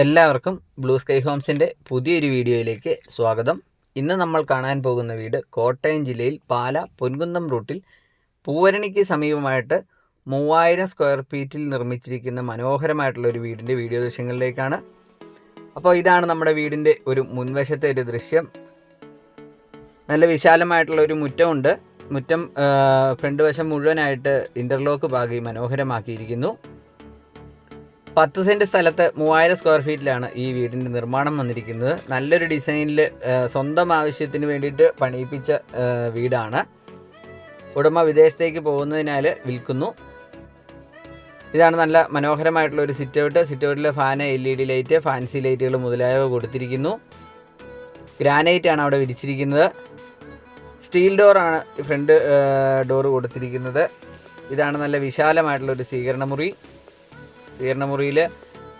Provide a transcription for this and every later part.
എല്ലാവർക്കും blue sky ഹോംസിന്റെ പുതിയൊരു വീഡിയോയിലേക്ക് സ്വാഗതം. ഇന്ന് നമ്മൾ കാണാൻ പോകുന്ന വീട് കോട്ടയം ജില്ലയിൽ പാല പൊൻകുന്നം റൂട്ടിൽ പൂവരണിക്ക് സമീപമായിട്ട് മൂവായിരം സ്ക്വയർ ഫീറ്റിൽ നിർമ്മിച്ചിരിക്കുന്ന മനോഹരമായിട്ടുള്ള ഒരു വീടിന്റെ വീഡിയോ ദൃശ്യങ്ങളിലേക്കാണ്. അപ്പോൾ ഇതാണ് നമ്മുടെ വീടിന്റെ ഒരു മുൻവശത്തെ ഒരു ദൃശ്യം. നല്ല വിശാലമായിട്ടുള്ള ഒരു മുറ്റമുണ്ട്. മുറ്റം ഫ്രണ്ട് വശം മുഴുവനായിട്ട് ഇന്റർലോക്ക് പാകി മനോഹരമാക്കിയിരിക്കുന്നു. പത്ത് സെന്റ് സ്ഥലത്ത് മൂവായിരം സ്ക്വയർ ഫീറ്റിലാണ് ഈ വീടിന്റെ നിർമ്മാണം വന്നിരിക്കുന്നത്. നല്ലൊരു ഡിസൈനിൽ സ്വന്തം ആവശ്യത്തിന് വേണ്ടിയിട്ട് പണിയിപ്പിച്ച വീടാണ്. ഉടമ വിദേശത്തേക്ക് പോകുന്നതിനാൽ വിൽക്കുന്നു. ഇതാണ് നല്ല മനോഹരമായിട്ടുള്ള ഒരു സിറ്റ് ഔട്ട് സിറ്റ് ഔട്ടിൽ fan L E D light fancy ലൈറ്റുകൾ മുതലായവ കൊടുത്തിരിക്കുന്നു. ഗ്രാനൈറ്റ് ആണ് അവിടെ വിരിച്ചിരിക്കുന്നത്. സ്റ്റീൽ ഡോറാണ് ഫ്രണ്ട് ഡോറ് കൊടുത്തിരിക്കുന്നത്. ഇതാണ് നല്ല വിശാലമായിട്ടുള്ള ഒരു സ്വീകരണമുറി സ്വീകരണമുറിയിൽ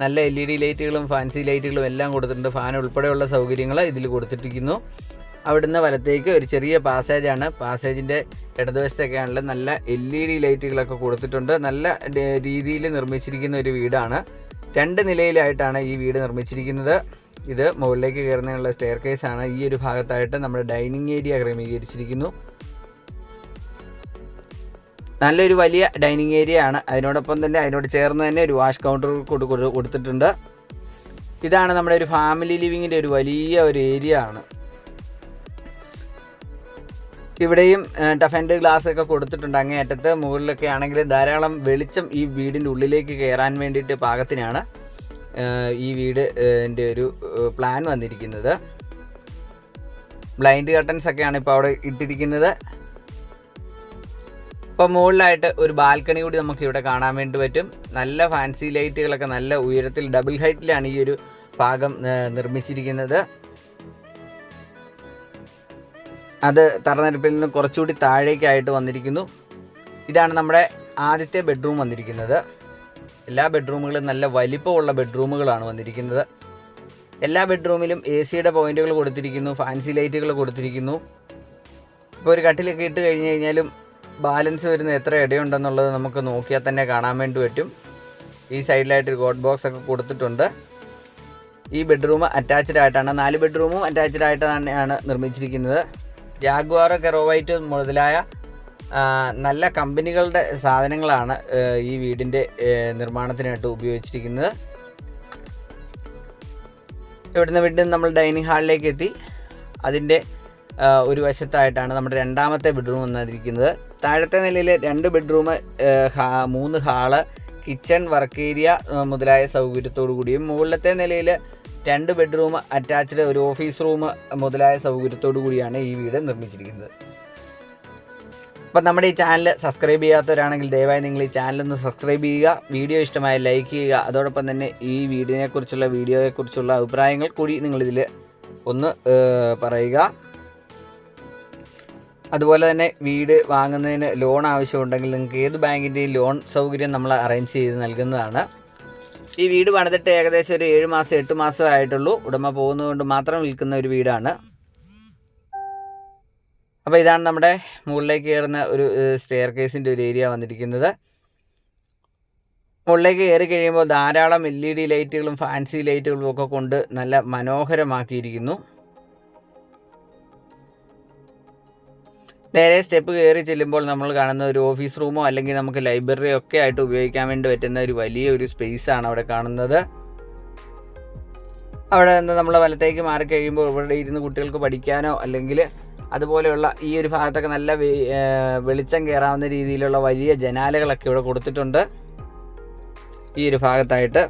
നല്ല എൽ ഇ ഡി ലൈറ്റുകളും ഫാൻസി ലൈറ്റുകളും എല്ലാം കൊടുത്തിട്ടുണ്ട്. ഫാൻ ഉൾപ്പെടെയുള്ള സൗകര്യങ്ങൾ ഇതിൽ കൊടുത്തിട്ടിരിക്കുന്നു. അവിടുന്ന് വലത്തേക്ക് ഒരു ചെറിയ പാസേജാണ് പാസേജിന്റെ ഇടതുവശത്തൊക്കെയാണല്ലോ നല്ല എൽ ഇ ഡി ലൈറ്റുകളൊക്കെ കൊടുത്തിട്ടുണ്ട്. നല്ല രീതിയിൽ നിർമ്മിച്ചിരിക്കുന്ന ഒരു വീടാണ്. രണ്ട് നിലയിലായിട്ടാണ് ഈ വീട് നിർമ്മിച്ചിരിക്കുന്നത്. ഇത് മുകളിലേക്ക് കയറുന്നതിനുള്ള സ്റ്റെയർ കേസാണ് ഈ ഒരു ഭാഗത്തായിട്ട് നമ്മുടെ ഡൈനിങ് ഏരിയ ക്രമീകരിച്ചിരിക്കുന്നു. നല്ലൊരു വലിയ ഡൈനിങ് ഏരിയ ആണ്. അതിനോടൊപ്പം തന്നെ അതിനോട് ചേർന്ന് തന്നെ ഒരു വാഷ് കൗണ്ടർ കൊടു- കൊടു- കൊടുത്തിട്ടുണ്ട്. ഇതാണ് നമ്മുടെ ഒരു ഫാമിലി ലിവിങ്ങിന്റെ ഒരു വലിയ ഒരു ഏരിയ ആണ്. ഇവിടെയും ടഫൻഡ് ഗ്ലാസ് ഒക്കെ കൊടുത്തിട്ടുണ്ട് അങ്ങേയറ്റത്ത്. മുകളിലൊക്കെ ആണെങ്കിൽ ധാരാളം വെളിച്ചം ഈ വീടിന്റെ ഉള്ളിലേക്ക് കയറാൻ വേണ്ടിയിട്ട് പാകത്തിനാണ് ഈ വീട് എന്റെ ഒരു പ്ലാൻ വന്നിരിക്കുന്നത്. ബ്ലൈൻഡ് കർട്ടൻസ് ഒക്കെയാണ് ഇപ്പോൾ അവിടെ ഇട്ടിരിക്കുന്നത്. ഇപ്പം മുകളിലായിട്ട് ഒരു ബാൽക്കണി കൂടി നമുക്ക് ഇവിടെ കാണാൻ വേണ്ടി പറ്റും. നല്ല ഫാൻസി ലൈറ്റുകളൊക്കെ നല്ല ഉയരത്തിൽ ഡബിൾ ഹൈറ്റിലാണ് ഈ ഒരു ഭാഗം നിർമ്മിച്ചിരിക്കുന്നത്. അത് തറനിരപ്പിൽ നിന്ന് കുറച്ചുകൂടി താഴേക്കായിട്ട് വന്നിരിക്കുന്നു. ഇതാണ് നമ്മുടെ ആദ്യത്തെ ബെഡ്റൂം വന്നിരിക്കുന്നത്. എല്ലാ ബെഡ്റൂമുകളും നല്ല വലിപ്പമുള്ള ബെഡ്റൂമുകളാണ് വന്നിരിക്കുന്നത്. എല്ലാ ബെഡ്റൂമിലും എ സിയുടെ പോയിന്റുകൾ കൊടുത്തിരിക്കുന്നു ഫാൻസി ലൈറ്റുകൾ കൊടുത്തിരിക്കുന്നു. ഇപ്പോൾ ഒരു കട്ടിലൊക്കെ ഇട്ട് കഴിഞ്ഞ് കഴിഞ്ഞാലും ബാലൻസ് വരുന്ന എത്ര ഇടയുണ്ടെന്നുള്ളത് നമുക്ക് നോക്കിയാൽ തന്നെ കാണാൻ വേണ്ടി പറ്റും. ഈ സൈഡിലായിട്ട് ഒരു ഗോഡ് ബോക്സ് ഒക്കെ കൊടുത്തിട്ടുണ്ട്. ഈ ബെഡ്റൂം അറ്റാച്ച്ഡ് ആയിട്ടാണ്. നാല് ബെഡ്റൂമും അറ്റാച്ച്ഡ് ആയിട്ട് തന്നെയാണ് നിർമ്മിച്ചിരിക്കുന്നത്. ജാഗ്വാർ കെറോവൈറ്റ് മുതലായ നല്ല കമ്പനികളുടെ സാധനങ്ങളാണ് ഈ വീടിന്റെ നിർമ്മാണത്തിനായിട്ട് ഉപയോഗിച്ചിരിക്കുന്നത്. ഇവിടുന്ന് വീണ്ടും നമ്മൾ ഡൈനിങ് ഹാളിലേക്ക് എത്തി. അതിന്റെ ഒരു വശത്തായിട്ടാണ് നമ്മുടെ രണ്ടാമത്തെ ബെഡ്റൂം വന്നിരിക്കുന്നത്. താഴത്തെ നിലയിൽ രണ്ട് ബെഡ്റൂം മൂന്ന് ഹാൾ കിച്ചൺ വർക്ക് ഏരിയ മുതലായ സൗകര്യത്തോടു കൂടിയും മുകളിലത്തെ നിലയിൽ രണ്ട് ബെഡ്റൂം അറ്റാച്ച്ഡ് ഒരു ഓഫീസ് റൂം മുതലായ സൗകര്യത്തോടു കൂടിയാണ് ഈ വീട് നിർമ്മിച്ചിരിക്കുന്നത്. അപ്പം നമ്മുടെ ഈ ചാനൽ സബ്സ്ക്രൈബ് ചെയ്യാത്തവരാണെങ്കിൽ ദയവായി നിങ്ങൾ ഈ ചാനൽ ഒന്ന് സബ്സ്ക്രൈബ് ചെയ്യുക വീഡിയോ ഇഷ്ടമായ ലൈക്ക് ചെയ്യുക അതോടൊപ്പം തന്നെ ഈ വീടിനെക്കുറിച്ചുള്ള വീഡിയോയെക്കുറിച്ചുള്ള അഭിപ്രായങ്ങൾ കൂടി നിങ്ങളിതിൽ ഒന്ന് പറയുക. അതുപോലെ തന്നെ വീട് വാങ്ങുന്നതിന് ലോൺ ആവശ്യമുണ്ടെങ്കിൽ നിങ്ങൾക്ക് ഏത് ബാങ്കിന്റെയും ലോൺ സൗകര്യം നമ്മൾ അറേഞ്ച് ചെയ്ത് നൽകുന്നതാണ്. ഈ വീട് പണിതിട്ട് ഏകദേശം ഒരു ഏഴ് മാസം എട്ട് മാസം ആയിട്ടുള്ളൂ. ഉടമ പോകുന്നതുകൊണ്ട് മാത്രം വിൽക്കുന്ന ഒരു വീടാണ്. അപ്പോൾ ഇതാണ് നമ്മുടെ മുകളിലേക്ക് കയറുന്ന ഒരു സ്റ്റെയർ കേസിന്റെ ഒരു ഏരിയ വന്നിരിക്കുന്നത്. മുകളിലേക്ക് കയറി കഴിയുമ്പോൾ ധാരാളം എൽ ഇ ഡി ലൈറ്റുകളും ഫാൻസി ലൈറ്റുകളും ഒക്കെ കൊണ്ട് നല്ല മനോഹരമാക്കിയിരിക്കുന്നു. നേരെ സ്റ്റെപ്പ് കയറി ചെല്ലുമ്പോൾ നമ്മൾ കാണുന്ന ഒരു ഓഫീസ് റൂമോ അല്ലെങ്കിൽ നമുക്ക് ലൈബ്രറി ഒക്കെ ആയിട്ട് ഉപയോഗിക്കാൻ വേണ്ടി പറ്റുന്ന ഒരു വലിയ ഒരു ആണ് അവിടെ കാണുന്നത്. അവിടെ നിന്ന് നമ്മൾ വലത്തേക്ക് മാറി കഴിയുമ്പോൾ ഇവിടെ ഇരുന്ന് കുട്ടികൾക്ക് പഠിക്കാനോ അല്ലെങ്കിൽ അതുപോലെയുള്ള ഈ ഒരു ഭാഗത്തൊക്കെ നല്ല വെളിച്ചം കയറാവുന്ന രീതിയിലുള്ള വലിയ ജനാലകളൊക്കെ ഇവിടെ കൊടുത്തിട്ടുണ്ട്. ഈ ഒരു ഭാഗത്തായിട്ട്.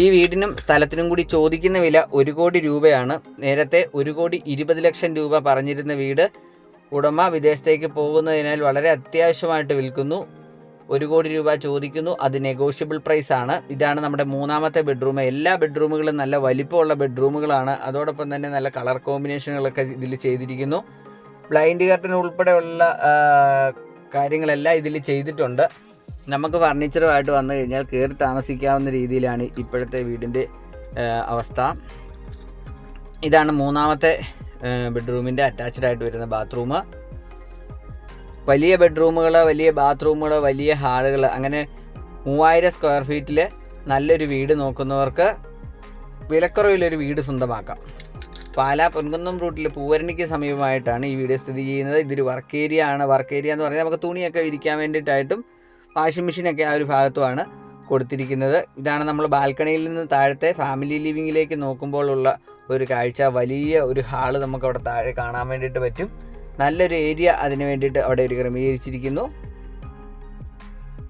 ഈ വീടിനും സ്ഥലത്തിനും കൂടി ചോദിക്കുന്ന വില ഒരു കോടി രൂപയാണ്. നേരത്തെ ഒരു കോടി ഇരുപത് ലക്ഷം രൂപ പറഞ്ഞിരുന്ന വീട് ഉടമ വിദേശത്തേക്ക് പോകുന്നതിനാൽ വളരെ അത്യാവശ്യമായിട്ട് വിൽക്കുന്നു. ഒരു കോടി രൂപ ചോദിക്കുന്നു. അത് നെഗോഷ്യബിൾ പ്രൈസ് ആണ്. ഇതാണ് നമ്മുടെ മൂന്നാമത്തെ ബെഡ്റൂം. എല്ലാ ബെഡ്റൂമുകളും നല്ല വലിപ്പമുള്ള ബെഡ്റൂമുകളാണ്. അതോടൊപ്പം തന്നെ നല്ല കളർ കോമ്പിനേഷനുകളൊക്കെ ഇതിൽ ചെയ്തിരിക്കുന്നു. ബ്ലൈൻഡ് കർട്ടൻ ഉൾപ്പെടെയുള്ള കാര്യങ്ങളെല്ലാം ഇതിൽ ചെയ്തിട്ടുണ്ട്. നമുക്ക് ഫർണിച്ചറുമായിട്ട് വന്നു കഴിഞ്ഞാൽ കയറി താമസിക്കാവുന്ന രീതിയിലാണ് ഇപ്പോഴത്തെ വീടിന്റെ അവസ്ഥ. ഇതാണ് മൂന്നാമത്തെ ബെഡ്റൂമിന്റെ അറ്റാച്ച്ഡ് ആയിട്ട് വരുന്ന ബാത്റൂം. വലിയ ബെഡ്റൂമുകൾ വലിയ ബാത്റൂമുകൾ വലിയ ഹാളുകൾ അങ്ങനെ മൂവായിരം സ്ക്വയർ ഫീറ്റിൽ നല്ലൊരു വീട് നോക്കുന്നവർക്ക് വിലക്കുറവിലൊരു വീട് സ്വന്തമാക്കാം. പാലാ പൊൻകുന്നം റൂട്ടിൽ പൂവരണിക്ക് സമീപമായിട്ടാണ് ഈ വീട് സ്ഥിതി ചെയ്യുന്നത്. ഇതൊരു വർക്ക് ഏരിയ ആണ്. വർക്ക് ഏരിയ എന്ന് പറഞ്ഞാൽ നമുക്ക് തുണിയൊക്കെ വിരിക്കാൻ വേണ്ടിയിട്ടായിട്ടും വാഷിംഗ് മെഷീനൊക്കെ ആ ഒരു ഭാഗത്തുമാണ് കൊടുത്തിരിക്കുന്നത്. ഇതാണ് നമ്മൾ ബാൽക്കണിയിൽ നിന്ന് താഴത്തെ ഫാമിലി ലിവിങ്ങിലേക്ക് നോക്കുമ്പോഴുള്ള ഒരു കാഴ്ച. വലിയ ഒരു ഹാൾ നമുക്ക് അവിടെ താഴെ കാണാൻ വേണ്ടിയിട്ട് പറ്റും. നല്ലൊരു ഏരിയ അതിന് വേണ്ടിയിട്ട് അവിടെ ഒരു ക്രമീകരിച്ചിരിക്കുന്നു.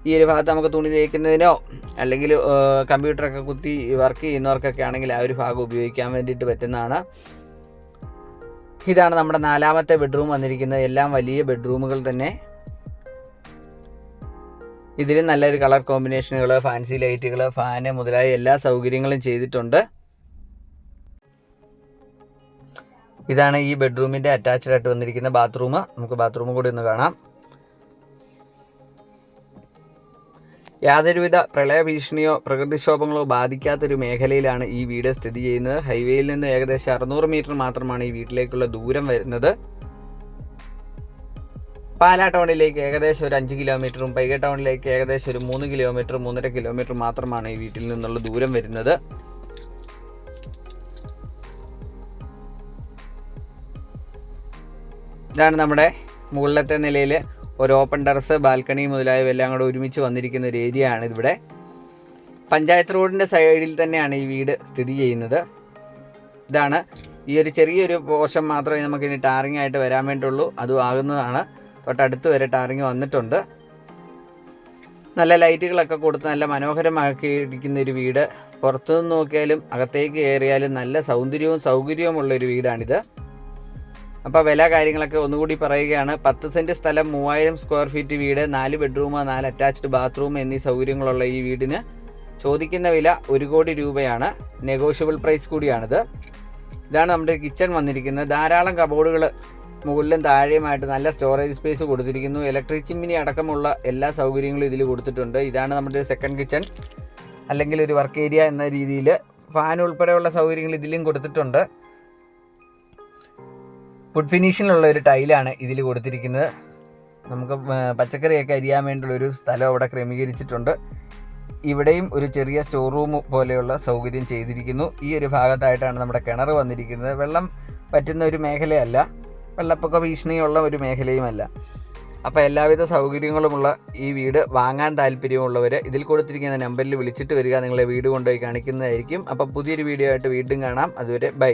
ഈ ഒരു ഭാഗത്ത് നമുക്ക് തുണി തേക്കുന്നതിനോ അല്ലെങ്കിൽ കമ്പ്യൂട്ടറൊക്കെ കുത്തി വർക്ക് ചെയ്യുന്നവർക്കൊക്കെ ആണെങ്കിൽ ആ ഒരു ഭാഗം ഉപയോഗിക്കാൻ വേണ്ടിയിട്ട് പറ്റുന്നതാണ്. ഇതാണ് നമ്മുടെ നാലാമത്തെ ബെഡ്റൂം വന്നിരിക്കുന്നത്. എല്ലാം വലിയ ബെഡ്റൂമുകൾ തന്നെ. ഇതിൽ നല്ലൊരു കളർ കോമ്പിനേഷനുകൾ ഫാൻസി ലൈറ്റുകൾ ഫാന് മുതലായ എല്ലാ സൗകര്യങ്ങളും ചെയ്തിട്ടുണ്ട്. ഇതാണ് ഈ ബെഡ്റൂമിന്റെ അറ്റാച്ച്ഡ് ആയിട്ട് വന്നിരിക്കുന്ന ബാത്റൂം നമുക്ക് ബാത്റൂം കൂടി ഒന്ന് കാണാം. യാതൊരുവിധ പ്രളയ ഭീഷണിയോ പ്രകൃതിക്ഷോഭങ്ങളോ ബാധിക്കാത്തൊരു മേഖലയിലാണ് ഈ വീട് സ്ഥിതി ചെയ്യുന്നത്. ഹൈവേയിൽ നിന്ന് ഏകദേശം അറുന്നൂറ് മീറ്റർ മാത്രമാണ് ഈ വീട്ടിലേക്കുള്ള ദൂരം വരുന്നത്. പാലാ ടൗണിലേക്ക് ഏകദേശം ഒരു അഞ്ച് കിലോമീറ്ററും പൈക ടൗണിലേക്ക് ഏകദേശം ഒരു മൂന്ന് കിലോമീറ്റർ മൂന്നര കിലോമീറ്റർ മാത്രമാണ് ഈ വീട്ടിൽ നിന്നുള്ള ദൂരം വരുന്നത്. ഇതാണ് നമ്മുടെ മുകളിലത്തെ നിലയിൽ ഒരു ഓപ്പൺ ടെറസ് ബാൽക്കണി മുതലായവെല്ലാം കൂടെ ഒരുമിച്ച് വന്നിരിക്കുന്ന ഒരു ഏരിയ ആണ് ഇവിടെ പഞ്ചായത്ത് റോഡിന്റെ സൈഡിൽ തന്നെയാണ് ഈ വീട് സ്ഥിതി ചെയ്യുന്നത്. ഇതാണ് ഈ ഒരു ചെറിയൊരു പോർഷൻ മാത്രമേ നമുക്ക് ഇനി ടാറിംഗ് ആയിട്ട് വരാൻ വേണ്ടുള്ളൂ അതും ആകുന്നതാണ്. തൊട്ടടുത്ത് വരെ ടാറിങ് വന്നിട്ടുണ്ട്. നല്ല ലൈറ്റുകളൊക്കെ കൊടുത്ത് നല്ല മനോഹരമാക്കി ഇരിക്കുന്ന ഒരു വീട്. പുറത്തുനിന്ന് നോക്കിയാലും അകത്തേക്ക് കയറിയാലും നല്ല സൗന്ദര്യവും സൗകര്യവുമുള്ള ഒരു വീടാണിത്. അപ്പോൾ വില കാര്യങ്ങളൊക്കെ ഒന്നുകൂടി പറയുകയാണ്. പത്ത് സെന്റ് സ്ഥലം മൂവായിരം സ്ക്വയർ ഫീറ്റ് വീട് നാല് ബെഡ്റൂം നാല് അറ്റാച്ച്ഡ് ബാത്റൂം എന്നീ സൗകര്യങ്ങളുള്ള ഈ വീടിന് ചോദിക്കുന്ന വില ഒരു കോടി രൂപയാണ്. നെഗോഷ്യബിൾ പ്രൈസ് കൂടിയാണിത്. ഇതാണ് നമ്മുടെ കിച്ചൺ വന്നിരിക്കുന്നത്. ധാരാളം കബോർഡുകൾ മുകളിലും താഴെയുമായിട്ട് നല്ല സ്റ്റോറേജ് സ്പേസ് കൊടുത്തിരിക്കുന്നു. ഇലക്ട്രിക് ചിമ്മിനി അടക്കമുള്ള എല്ലാ സൗകര്യങ്ങളും ഇതിൽ കൊടുത്തിട്ടുണ്ട്. ഇതാണ് നമ്മുടെ സെക്കൻഡ് കിച്ചൺ അല്ലെങ്കിൽ ഒരു വർക്ക് ഏരിയ എന്ന രീതിയിൽ ഫാൻ ഉൾപ്പെടെയുള്ള സൗകര്യങ്ങൾ ഇതിലും കൊടുത്തിട്ടുണ്ട്. ഫുഡ് ഫിനിഷിനുള്ള ഒരു ടൈലാണ് ഇതിൽ കൊടുത്തിരിക്കുന്നത്. നമുക്ക് പച്ചക്കറിയൊക്കെ അരിയാൻ വേണ്ടിയുള്ള ഒരു സ്ഥലം അവിടെ ക്രമീകരിച്ചിട്ടുണ്ട്. ഇവിടെയും ഒരു ചെറിയ സ്റ്റോർ റൂം പോലെയുള്ള സൗകര്യം ചെയ്തിരിക്കുന്നു. ഈ ഒരു ഭാഗത്തായിട്ടാണ് നമ്മുടെ കിണർ വന്നിരിക്കുന്നത്. വെള്ളം പറ്റുന്ന ഒരു മേഖലയല്ല. വെള്ളപ്പൊക്ക ഭീഷണിയുള്ള ഒരു മേഖലയുമല്ല. അപ്പോൾ എല്ലാവിധ സൗകര്യങ്ങളുമുള്ള ഈ വീട് വാങ്ങാൻ താല്പര്യമുള്ളവർ ഇതിൽ കൊടുത്തിരിക്കുന്ന നമ്പറിൽ വിളിച്ചിട്ട് വരിക. നിങ്ങളെ വീട് കൊണ്ടുപോയി കാണിക്കുന്നതായിരിക്കും. അപ്പോൾ പുതിയൊരു വീഡിയോ ആയിട്ട് വീണ്ടും കാണാം. അതുവരെ ബൈ.